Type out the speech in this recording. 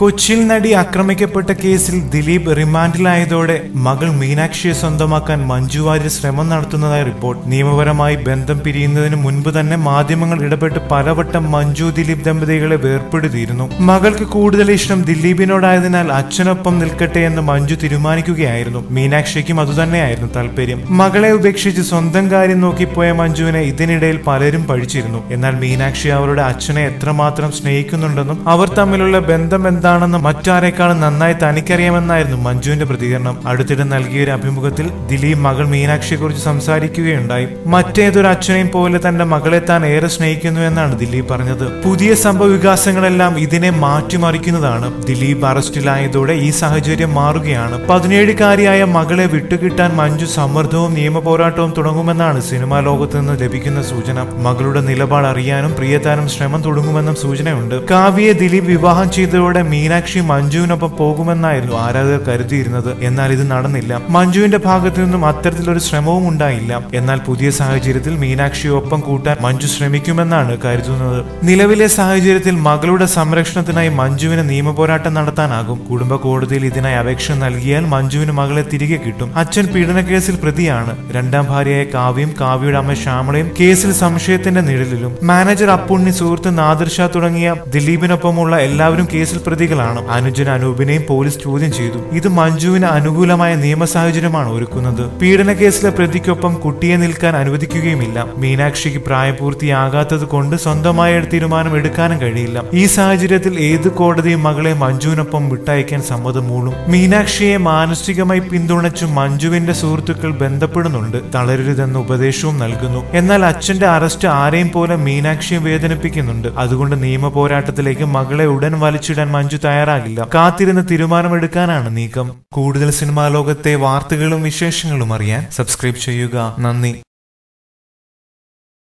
കൊച്ചിയിൽ നടി ആക്രമിക്കപ്പെട്ട കേസിൽ ദിലീപ് റിമാൻഡിലായതോടെ മകൾ മീനാക്ഷിയെ സ്വന്തമാക്കാൻ മഞ്ജു വാര്യർ ശ്രമം നടത്തുന്നതായി റിപ്പോർട്ട്. നിയമപരമായി ബന്ധം പിരിയുന്നതിന് മുൻപ് തന്നെ മാധ്യമങ്ങൾ ഇടപെട്ട് പലവട്ടം മഞ്ജു ദിലീപ് ദമ്പതികളെ വേർപ്പെടുത്തിയിരുന്നു. മകൾക്ക് കൂടുതൽ ഇഷ്ടം ദിലീപിനോടായതിനാൽ അച്ഛനൊപ്പം നിൽക്കട്ടെ എന്ന് മഞ്ജു തീരുമാനിക്കുകയായിരുന്നു. മീനാക്ഷിക്കും അതുതന്നെയായിരുന്നു താല്പര്യം മകളെ ഉപേക്ഷിച്ച് സ്വന്തം കാര്യം നോക്കിപ്പോയ മഞ്ജുവിനെ ഇതിനിടയിൽ പലരും പഴിച്ചിരുന്നു എന്നാൽ മീനാക്ഷി അവരുടെ അച്ഛനെ എത്രമാത്രം സ്നേഹിക്കുന്നുണ്ടെന്നും അവർ തമ്മിലുള്ള ബന്ധം എന്താണെന്നും മറ്റാരെക്കാളും നന്നായി തനിക്കറിയാമെന്നായിരുന്നു മഞ്ജുവിന്റെ പ്രതികരണം. അടുത്തിടെ നൽകിയ ഒരു അഭിമുഖത്തിൽ ദിലീപ് മകൾ മീനാക്ഷിയെ കുറിച്ച് സംസാരിക്കുകയുണ്ടായി. മറ്റേതൊരു അച്ഛനെയും പോലെ തന്റെ മകളെ താൻ ഏറെ സ്നേഹിക്കുന്നു എന്നാണ് ദിലീപ് പറഞ്ഞത്. പുതിയ സംഭവവികാസങ്ങളെല്ലാം ഇതിനെ മാറ്റിമറിക്കുന്നതാണ്. ദിലീപ് അറസ്റ്റിലായതോടെ ഈ സാഹചര്യം മാറുകയാണ്. പതിനേഴുകാരിയായ മകളെ വിട്ടുകിട്ടാൻ മഞ്ജു സമ്മർദ്ദവും നിയമ പോരാട്ടവും തുടങ്ങുമെന്നാണ് സിനിമാ ലോകത്ത് നിന്ന് ലഭിക്കുന്ന സൂചന. മകളുടെ നിലപാട് അറിയാനും പ്രിയതാനും ശ്രമം തുടങ്ങുമെന്നും സൂചനയുണ്ട്. കാവ്യയെ ദിലീപ് വിവാഹം ചെയ്തതോടെ മീനാക്ഷി മഞ്ജുവിനൊപ്പം പോകുമെന്നായിരുന്നു ആരാധകർ കരുതിയിരുന്നത്. എന്നാൽ ഇത് നടന്നില്ല. മഞ്ജുവിന്റെ ഭാഗത്തു നിന്നും അത്തരത്തിലൊരു ശ്രമവും ഉണ്ടായില്ല. എന്നാൽ പുതിയ സാഹചര്യത്തിൽ മീനാക്ഷിയെ ഒപ്പം കൂട്ടാൻ മഞ്ജു ശ്രമിക്കുമെന്നാണ് കരുതുന്നത്. നിലവിലെ സാഹചര്യത്തിൽ മകളുടെ സംരക്ഷണത്തിനായി മഞ്ജുവിന് നിയമപോരാട്ടം നടത്താനാകും. കുടുംബ കോടതിയിൽ ഇതിനായി അപേക്ഷ നൽകിയാൽ മഞ്ജുവിന് മകളെ തിരികെ കിട്ടും. അച്ഛൻ പീഡനക്കേസിൽ പ്രതിയാണ്. രണ്ടാം ഭാര്യയായ കാവ്യയും കാവ്യയുടെ അമ്മ ശ്യാമളയും കേസിൽ സംശയത്തിന്റെ നിഴലിലും. മാനേജർ അപ്പുണ്ണി സുഹൃത്ത് നാദിർഷ തുടങ്ങിയ ദിലീപിനൊപ്പമുള്ള എല്ലാവരും കേസിൽ പ്രതികളാണ് അനുജൻ അനൂപിനെയും പോലീസ് ചോദ്യം ചെയ്തു. ഇത് മഞ്ജുവിന് അനുകൂലമായ നിയമ സാഹചര്യമാണ് ഒരുക്കുന്നത്. പീഡന കേസിലെ പ്രതിക്കൊപ്പം കുട്ടിയെ നിൽക്കാൻ അനുവദിക്കുകയുമില്ല. മീനാക്ഷിക്ക് പ്രായപൂർത്തിയാകാത്തത് കൊണ്ട് സ്വന്തമായ തീരുമാനം എടുക്കാനും കഴിയില്ല. ഈ സാഹചര്യത്തിൽ ഏത് കോടതിയും മകളെ മഞ്ജുവിനൊപ്പം വിട്ടയക്കാൻ സമ്മതം മൂളും. മീനാക്ഷിയെ മാനസികമായി പിന്തുണച്ചു മഞ്ജുവിന്റെ സുഹൃത്തുക്കൾ ബന്ധപ്പെടുന്നുണ്ട്. തളരരുതെന്ന ഉപദേശവും നൽകുന്നു. എന്നാൽ അച്ഛന്റെ അറസ്റ്റ് ആരെയും പോലെ മീനാക്ഷിയെ വേദനിപ്പിക്കുന്നുണ്ട്. അതുകൊണ്ട് നിയമ പോരാട്ടത്തിലേക്ക് മകളെ ഉടൻ വലിച്ചിടാൻ മഞ്ജു തയ്യാറാകില്ല. കാത്തിരുന്ന് തീരുമാനമെടുക്കാനാണ് നീക്കം. കൂടുതൽ സിനിമാ ലോകത്തെ വാർത്തകളും വിശേഷങ്ങളും അറിയാൻ സബ്സ്ക്രൈബ് ചെയ്യുക. നന്ദി.